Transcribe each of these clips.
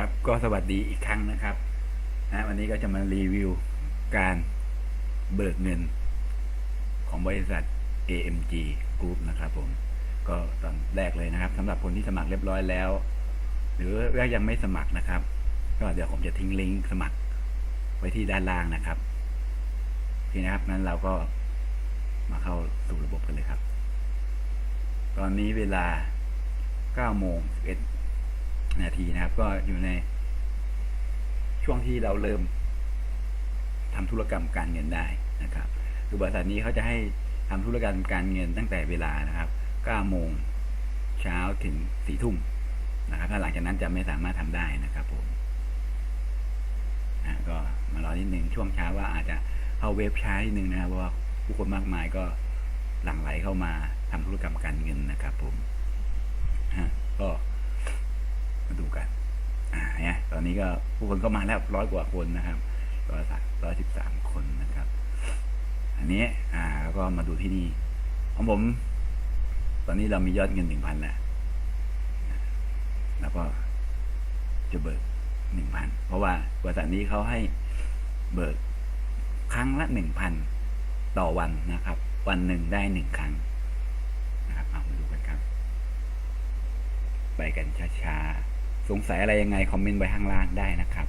ครับ ก็สวัสดีอีกครั้งนะครับนะวันนี้ก็จะมารีวิวการเบิกเงินของบริษัท AMG Group นะครับผม ก็ตอนแรกเลยนะครับสำหรับคนที่สมัครเรียบร้อยแล้ว หรือว่ายังไม่สมัครนะครับ ก็เดี๋ยวผมจะทิ้งลิงก์สมัครไว้ที่ด้านล่างนะครับโอเคนะครับนั้นเราก็มาเข้าสู่ระบบกันเลยครับ ตอนนี้เวลา9โมง11 นาทีนะครับ ก็อยู่ในช่วงที่เราเริ่มทำธุรกรรมการเงินได้นะครับคือบริษัทนี้เขาจะให้ทำธุรกรรมการเงินตั้งแต่เวลานะครับ9โมงเช้าถึง4ทุ่มนะครับ ถ้าหลังจากนั้นจะไม่สามารถทำได้นะครับผมก็มารอนิดนึงช่วงเช้าว่าอาจจะเข้าเว็บช้านิดนึงนะครับเพราะว่าผู้คนมากมายก็หลั่งไหลเข้ามาทำธุรกรรมการเงินนะครับ ผมฮะก็ มาดูกัน อ่าเนี่ยตอนนี้ก็ผู้คนก็มาแล้วร้อยกว่าคนนะครับร้อยร้อยสิบสามคนนะครับ อันนี้ อ่าแล้วก็มาดูที่นี่ของผม ตอนนี้เรามียอดเงินหนึ่งพันแล้วแล้วก็จะเบิกหนึ่งพันเพราะว่าบริษัทนี้เขาให้เบิกครั้งละหนึ่งพันต่อวันนะครับ วันหนึ่งได้หนึ่งครั้งนะครับเอามาดูกันครับ ไปกันช้าๆ สงสัยอะไรยังไง คอมเมนต์ไว้ข้างล่างได้นะครับ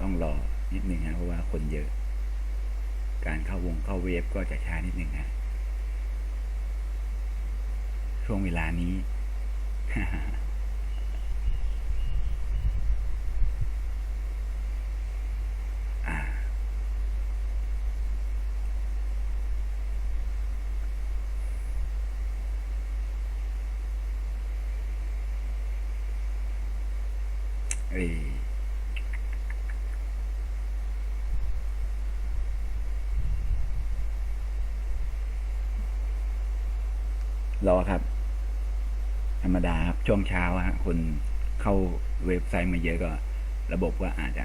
ต้องรอนิดหนึ่งนะเพราะว่าคนเยอะ การเข้าวงเข้าเวฟก็จะช้านิดหนึ่งนะช่วงเวลานี้ เอรอครับ ธรรมดาครับ ช่วงเช้าฮะคนเข้าเว็บไซต์มาเยอะก็ ระบบก็อาจจะ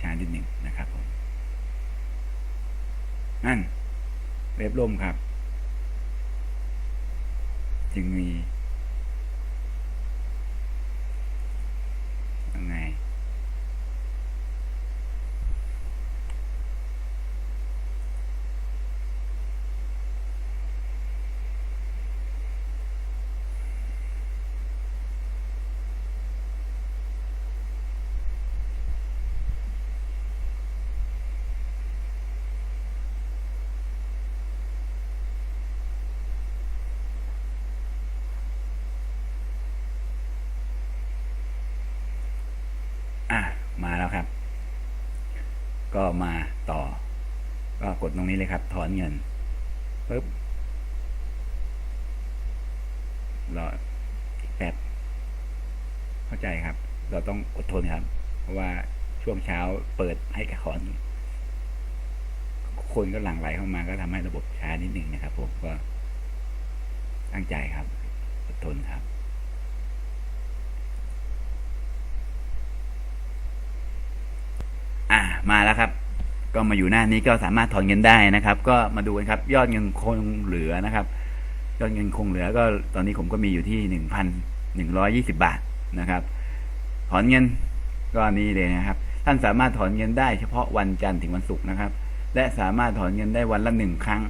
ช้านิดหนึ่งนะครับผมนั่น เว็บล่มครับ จึงมียังไง อะ มาแล้วครับ ก็มาต่อ ก็กดตรงนี้เลยครับ ถอนเงินปึ๊บรอแป๊บเข้าใจครับ เราต้องอดทนครับ เพราะว่าช่วงเช้าเปิดให้ถอน คนก็หลั่งไหลเข้ามาก็ทำให้ระบบช้านิดหนึ่งนะครับผมก็ตั้งใจครับ อดทนครับ อ่า มาแล้วครับ ก็มาอยู่หน้านี้ก็สามารถถอนเงินได้นะครับ ก็มาดูกันครับ ยอดเงินคงเหลือนะครับ ยอดเงินคงเหลือก็ตอนนี้ผมก็มีอยู่ที่หนึ่งพันหนึ่งร้อยี่สิบาทนะครับ ถอนเงินก็นี้เลยนะครับ ท่านสามารถถอนเงินได้เฉพาะวันจันทร์ถึงวันศุกร์นะครับ และสามารถถอนเงินได้วันละหนึ่งครั้ง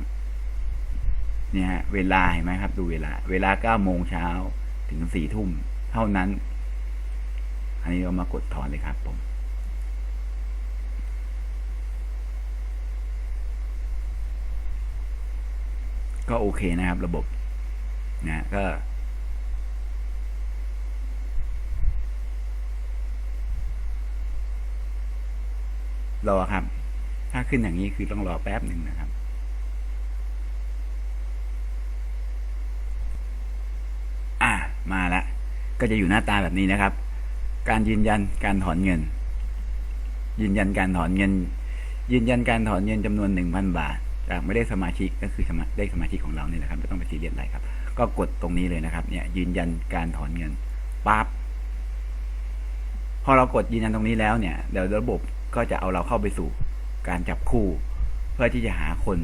เนี่ยฮะเวลาเห็นไหมครับ ดูเวลา เวลาเก้าโมงเช้าถึงสี่ทุ่มเท่านั้น อันนี้เรามากดถอนเลยครับผม ก็โอเคนะครับ ระบบนะก็ รอครับ ถ้าขึ้นอย่างนี้คือต้องรอแป๊บหนึ่งนะครับ อะมาละก็จะอยู่หน้าตาแบบนี้นะครับ การยืนยันการถอนเงิน ยืนยันการถอนเงิน ยืนยันการถอนเงินจำนวนหนึ่งพันบาท ไม่ได้สมาชิกก็คือสมาได้สมาชิกของเราเนี่ยนะครับไม่ต้องไปซีเรียสอะไรครับ ก็กดตรงนี้เลยนะครับ เนี่ยยืนยันการถอนเงินปั๊บพอเรากดยืนยันตรงนี้แล้วเนี่ยเดี๋ยวระบบก็จะเอาเราเข้าไปสู่การจับคู่ เพื่อที่จะหาคน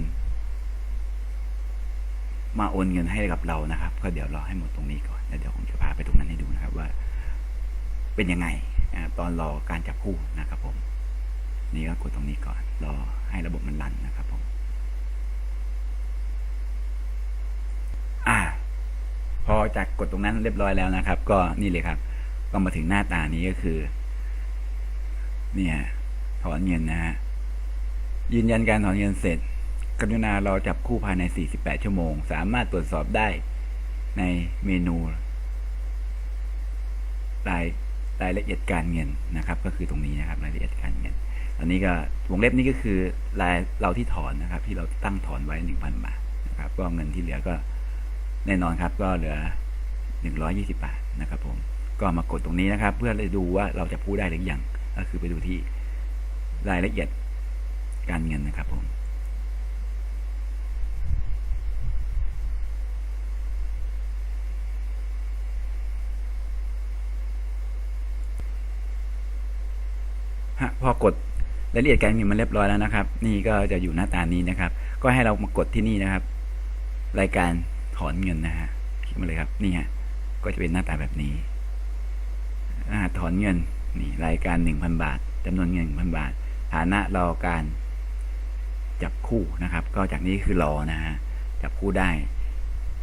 มาโอนเงินให้กับเรานะครับ ก็เดี๋ยวรอให้หมดตรงนี้ก่อนแล้วเดี๋ยวผมจะพาไปตรงนั้นให้ดูนะครับว่า เป็นยังไงอ่าตอนรอการจับคู่นะครับ ผม นี่ก็กดตรงนี้ก่อน รอให้ระบบมันรันนะครับผม อ่า พ อจากกดตรงนั้นเรียบร้อยแล้วนะครับ ก็นี่เลยครับ ก็มาถึงหน้าตานี้ก็คือ เนี่ยถอนเงินนะฮะยืนยันการถอนเงินเสร็จกรุณาเราจับคู่ภายใน 48 ชั่วโมง สามารถตรวจสอบได้ในเมนูรายรายละเอียดการเงินนะครับ ก็คือตรงนี้นะครับรายละเอียดการเงินอันนี้ก็วงเล็บนี้ก็คือรายเราที่ถอนนะครับ ที่เราตั้งถอนไว้ 1,000 บาทนะครับ ก็เงินที่เหลือก็ แน่นอนครับก็เหลือ 120 บาทนะครับผมก็มากดตรงนี้นะครับ เพื่อจะดูว่าเราจะพูดได้หรือยังก็คือไปดูที่รายละเอียดการเงินนะครับผมฮะพอกดรายละเอียดการเงินมันเรียบร้อยแล้วนะครับ นี่ก็จะอยู่หน้าตานี้นะครับ ก็ให้เรามากดที่นี่นะครับ รายการ ถอนเงินนะฮะคลิกมาเลยครับ นี่ฮะ ก็จะเป็นหน้าตาแบบนี้อ่าถอนเงิน นี่รายการหนึ่งพันบาทจำนวนเงินหนึ่งพันบาท ฐานะรอการจับคู่นะครับ ก็จากนี้คือรอนะฮะ จับคู่ได้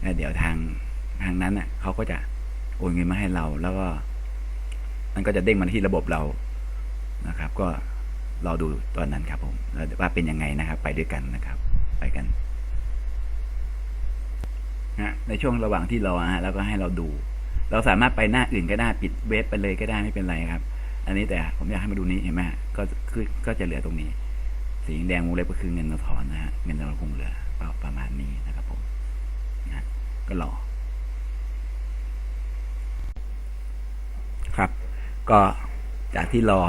แล้วเดี๋ยวทางทางนั้นน่ะเขาก็จะโอนเงินมาให้เรา แล้วก็มันก็จะเด้งมาที่ระบบเรานะครับ ก็รอดูตอนนั้นครับผมแล้วว่าเป็นยังไงนะครับ ไปด้วยกันนะครับ ไปกัน นะในช่วงระหว่างที่รอฮะแล้วก็ให้เราดู เราสามารถไปหน้าอื่นก็ได้ปิดเว็บไปเลยก็ได้ไม่เป็นไรครับ อันนี้แต่ผมอยากให้มาดูนี้เห็นไหมก็คือก็จะเหลือตรงนี้ สีแดงวงเล็บก็คือเงินเราถอนนะฮะเงินเราคงเหลือประมาณนี้นะครับผมนะก็รอครับ ก็จากที่รอ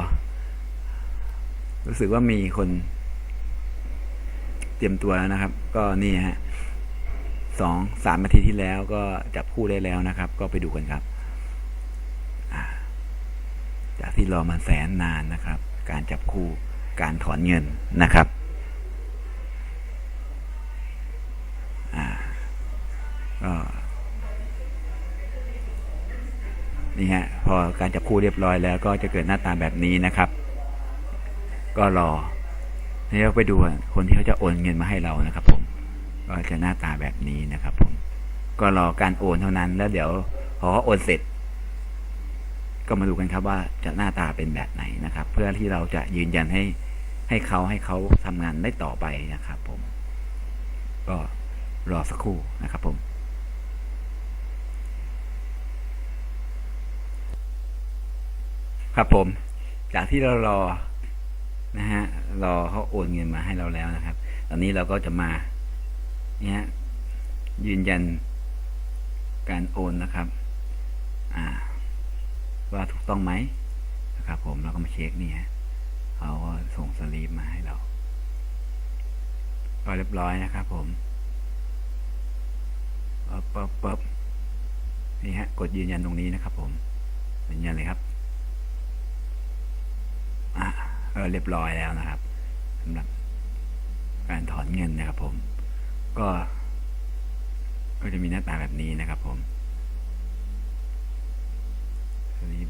รู้สึกว่ามีคนเตรียมตัวแล้วนะครับ ก็นี่ฮะ สองสามนาทีที่แล้วก็จับคู่ได้แล้วนะครับ ก็ไปดูกันครับ จากที่รอมาแสนนานนะครับ การจับคู่การถอนเงินนะครับก็นี่ฮะพอการจับคู่เรียบร้อยแล้วก็จะเกิดหน้าตาแบบนี้นะครับ ก็รอนี่เราไปดูคนที่เขาจะโอนเงินมาให้เรานะครับผม ก็จะหน้าตาแบบนี้นะครับผม ก็รอการโอนเท่านั้น แล้วเดี๋ยวพอโอนเสร็จ ก็มาดูกันครับว่าจะหน้าตาเป็นแบบไหนนะครับ เพื่อที่เราจะยืนยันให้ให้เขาให้เขาทำงานได้ต่อไปนะครับผม ก็รอสักครู่นะครับผมครับผม จากที่เรารอนะฮะรอเขาโอนเงินมาให้เราแล้วนะครับ ตอนนี้เราก็จะมา เนี่ยยืนยันการโอนนะครับว่าถูกต้องไหมนะครับผมเราก็มาเช็คนี่ฮะเขาก็ส่งสลีปมาให้เราก็เรียบร้อยนะครับ ผมปั๊บปั๊บปั๊บนี่ฮะ กดยืนยันตรงนี้นะครับ ผมยืนยันเลยครับอะเออเรียบร้อยแล้วนะครับสำหรับการถอนเงินนะครับผม ก็ ก็จะมีหน้าตาแบบนี้นะครับผมสลิป